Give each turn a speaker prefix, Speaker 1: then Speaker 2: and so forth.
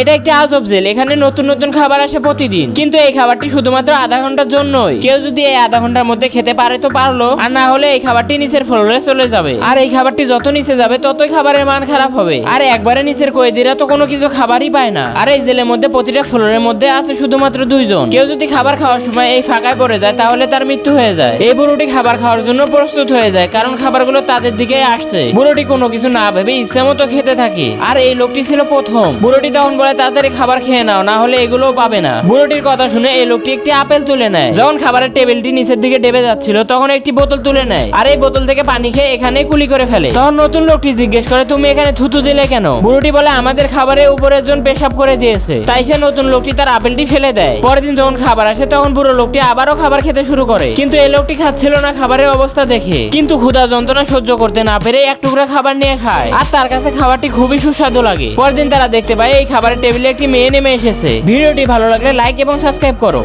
Speaker 1: এটা একটি আজব জেল, এখানে নতুন নতুন খাবার আসে প্রতিদিন। কিন্তু এই খাবারটি শুধুমাত্র আধা ঘণ্টার জন্যই। কেউ যদি এই আধা ঘণ্টার মধ্যে খেতে পারে তো পারল, আর না হলে এই খাবারটি নিচের ফ্লোরে চলে যাবে। আর এই খাবারটি যত নিচে যাবে, ততই খাবারের মান খারাপ হবে। আর একবারে নিচের কয়েদিরা তো কোনো কিছু খাবারই পায় না। আর এই জেলের মধ্যে প্রতিটা ফ্লোরের মধ্যে আছে শুধুমাত্র দুইজন। কেউ যদি খাবার খাওয়ার সময় এই ফাঁকায় পড়ে যায়, তাহলে তার মৃত্যু হয়ে যায়। এই বুড়োটি খাবার খাওয়ার জন্য প্রস্তুত হয়ে যায়, কারণ খাবারগুলো তাদের দিকে আসছে। বুড়োটি কোনো কিছু না ভেবে ইচ্ছে মতো খেতে থাকে। আর এই লোকটি ছিল প্রথম। বুড়োটি তখন বলে তাড়াতাড়ি খাবার খেয়ে নাও, না হলে এগুলোও পাবে না। বুড়োটির কথা শুনে এই লোকটি একটি আপেল তুলে নেয়। যখন খাবারের টেবিলটি নিচের দিকে ডেবে যাচ্ছিল, তখন একটি বোতল তুলে নেয় আর এই বোতল থেকে পানি খেয়ে এখানে কুলি করে ফেলে। তখন নতুন লোকটি জিজ্ঞেস করে, তুমি এখানে থুতু দিলে কেন? বুড়োটি বলে, আমাদের খাবারে উপরের জন পেশাব করে দিয়েছে। তাই সে নতুন লোকটি তার আপেলটি ফেলে দেয়। পরের দিন যখন খাবার আসে, তখন বুড়ো লোকটি আবারও খাবার খেতে শুরু করে। কিন্তু এই লোকটি খাচ্ছিল না খাবারের অবস্থা দেখে। কিন্তু ক্ষুধা যন্ত্রণা সহ্য করতে না পেরে এক টুকরা খাবার নিয়ে খায়। আর তার কাছে খাবারটি খুবই সুস্বাদু লাগে। পরের দিন তারা দেখতে পায়, এই খাবারের টেবিলে একটি মেয়ে নেমে এসেছে? ভিডিওটি ভালো লাগলে লাইক এবং সাবস্ক্রাইব করো।